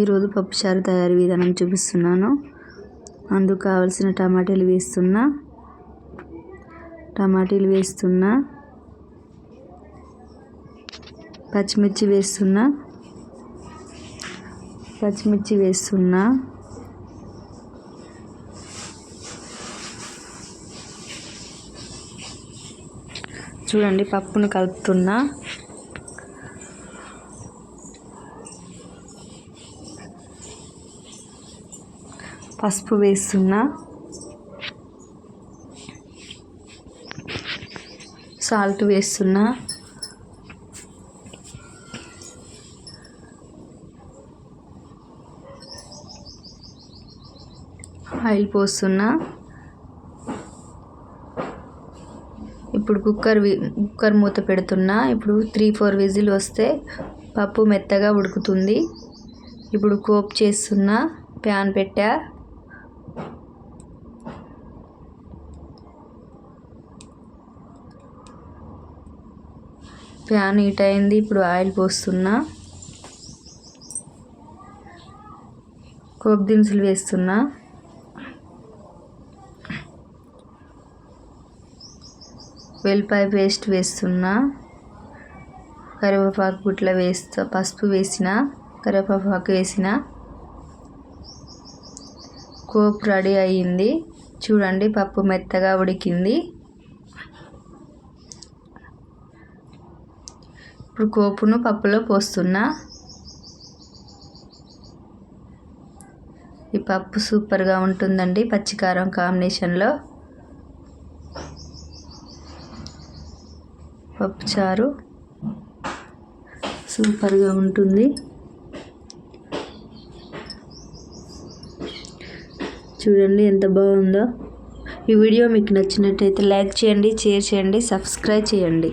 ఈరోజు పప్పుచారు తయారీ విధానం చూపిస్తున్నాను. అందుకు కావలసిన టమాటాలు వేస్తున్నా టమాటీలు వేస్తున్నా పచ్చిమిర్చి వేస్తున్నా పచ్చిమిర్చి వేస్తున్నా చూడండి పప్పును కలుపుతున్నా. పసుపు వేస్తున్నా. సాల్ట్ వేస్తున్నా. ఆయిల్ పోస్తున్నా. ఇప్పుడు కుక్కర్ కుక్కర్ మూత పెడుతున్నా. ఇప్పుడు త్రీ ఫోర్ విజిల్ వస్తే పప్పు మెత్తగా ఉడుకుతుంది. ఇప్పుడు కోప్ చేస్తున్నా ప్యాన్ పెట్టా. ప్యాన్ హీట్ అయింది ఇప్పుడు ఆయిల్ పోస్తున్నా. కోక్ దినుసులు వేస్తున్నా. వెల్లిపాయ పేస్ట్ వేస్తున్నా. కరివేపాకు గుట్ల వేస్తా పసుపు వేసిన కరివేపాకు వేసిన. కోప్ రెడీ అయ్యింది. చూడండి పప్పు మెత్తగా ఉడికింది. ఇప్పుడు కోపును పప్పులో పోస్తున్నా. ఈ పప్పు సూపర్గా ఉంటుందండి పచ్చికారం కాంబినేషన్లో. పప్పుచారు సూపర్గా ఉంటుంది. చూడండి ఎంత బాగుందో. ఈ వీడియో మీకు నచ్చినట్టయితే లైక్ చేయండి షేర్ చేయండి సబ్స్క్రైబ్ చేయండి.